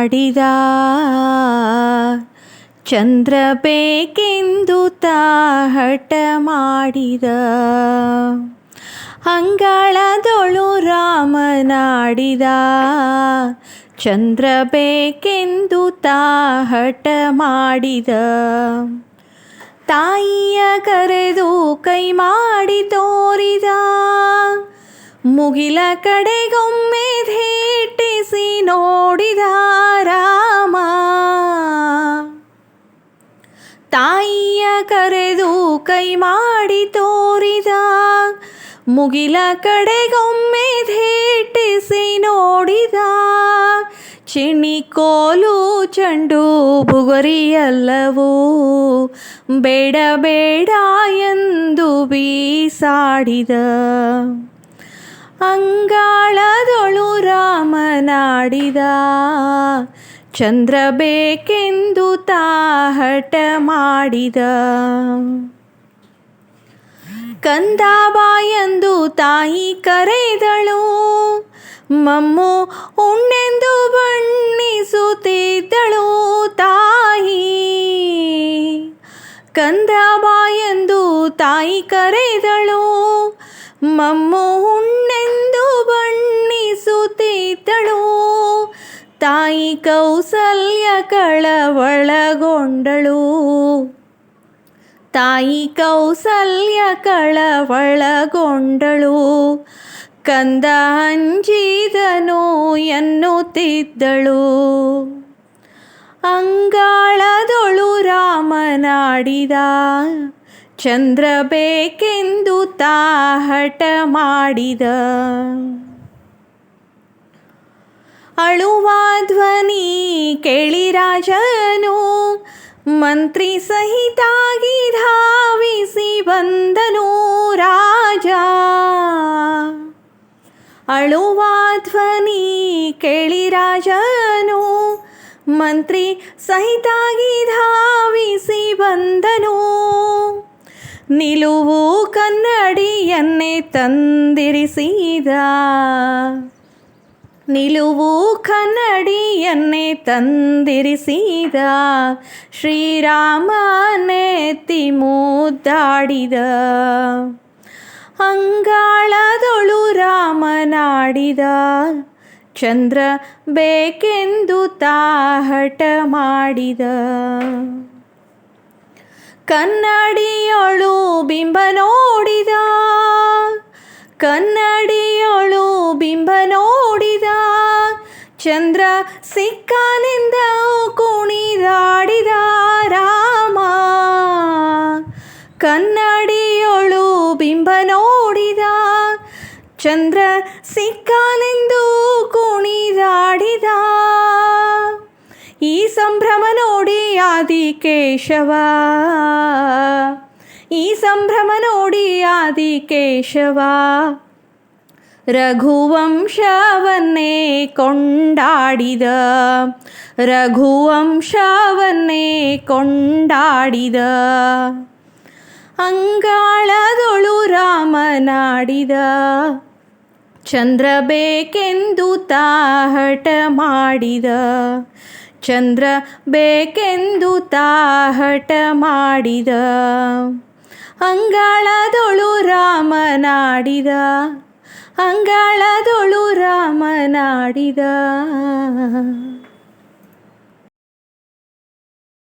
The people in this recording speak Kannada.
ನಾಡಿದ ಚಂದ್ರ ಬೇಕೆಂದು ತಾಹಟ ಮಾಡಿದ? ಅಂಗಳದೊಳು ರಾಮನಾಡಿದ? ಚಂದ್ರ ಬೇಕೆಂದು ತಾಹಟ ಮಾಡಿದ? ತಾಯಿಯ ಕರೆದು ಕೈ ಮಾಡಿ ತೋರಿದ? ಮುಗಿಲ ಕಡೆಗೊಮ್ಮೆ ಕರೆದು ಕೈ ಮಾಡಿ ತೋರಿದ. ಮುಗಿಲ ಕಡೆಗೊಮ್ಮೆ ಧೇಟಿಸಿ ನೋಡಿದ. ಚಿಣಿಕೋಲು ಚಂಡು ಬುಗುರಿಯಲ್ಲವೂ. ಬೇಡ ಬೇಡ ಎಂದು ಬೀಸಾಡಿದ. ಅಂಗಾಳದೊಳು ರಾಮನಾಡಿದ. ಚಂದ್ರ ಬೇಕೆಂದು ತಾಹಟ ಮಾಡಿದ. ಮಾಡಿದ ಕಂದಾಬಾಯಂದು ತಾಯಿ ಕರೆದಳು, ಮಮ್ಮು, ಉಣ್ಣೆಂದು ಬಣ್ಣಿಸುತ್ತಿದ್ದಳು ತಾಯಿ. ಕಂದಬಾಯಂದು ತಾಯಿ ಕರೆದಳು, ಮಮ್ಮು ಉಣ್ಣೆಂದು ತಾಯಿ ಕೌಸಲ್ಯ ಕಳವಳಗೊಂಡಳು. ತಾಯಿ ಕೌಸಲ್ಯ ಕಳವಳಗೊಂಡಳು. ಕಂದ ಅಂಜಿದನು ಎನ್ನುತ್ತಿದ್ದಳು. ಅಂಗಾಳದೊಳು ರಾಮನಾಡಿದ ಚಂದ್ರ ಬೇಕೆಂದು ತಾಹಟ ಮಾಡಿದ. ಅಳುವ ಧ್ವನಿ ಕೇಳಿ ರಾಜನು, ಮಂತ್ರಿ ಸಹಿತಾಗಿ ಧಾವಿಸಿ ಬಂದನು ರಾಜ. ಅಳುವ ಧ್ವನಿ ಕೇಳಿ ರಾಜನು, ಮಂತ್ರಿ ಸಹಿತಾಗಿ ಧಾವಿಸಿ ಬಂದನು. ನಿಲುವು ಕನ್ನಡಿಯನ್ನೇ ತಂದಿರಿಸಿದ. ನಿಲುವು ಕನ್ನಡಿಯನ್ನೇ ತಂದಿರಿಸಿದ. ಶ್ರೀರಾಮನೆತ್ತಿ ಮುದ್ದಾಡಿದ ಅಂಗಾಳದೊಳು ರಾಮನಾಡಿದ. ಚಂದ್ರ ಬೇಕೆಂದು ತಾಹಟ ಮಾಡಿದ. ಕನ್ನಡಿಯೊಳು ಬಿಂಬ ನೋಡಿದ. ಕನ್ನಡಿಯೊಳು ಬಿಂಬ ಚಂದ್ರ ಸಿಕ್ಕನೆಂದ ಕುಣಿದಾಡಿದ ರಾಮ. ಕನ್ನಡಿಯೊಳು ಬಿಂಬ ನೋಡಿದ ಚಂದ್ರ ಸಿಕ್ಕನೆಂದು ಕುಣಿದಾಡಿದ. ಈ ಸಂಭ್ರಮ ನೋಡಿ ಆದಿಕೇಶವ. ಈ ಸಂಭ್ರಮ ನೋಡಿ ಆದಿಕೇಶವ. ರಘುವಂಶವನ್ನೇ ಕೊಂಡಾಡಿದ. ರಘುವಂಶವನ್ನೇ ಕೊಂಡಾಡಿದ. ಅಂಗಾಳದೊಳು ರಾಮನಾಡಿದ. ಚಂದ್ರ ಬೇಕೆಂದು ತಾಹಟ ಮಾಡಿದ. ಚಂದ್ರ ಬೇಕೆಂದು ತಾಹಟ ಮಾಡಿದ. ಅಂಗಾಳದೊಳು ರಾಮನಾಡಿದ. ಅಂಗಳದೊಳು ರಾಮನಾಡಿದ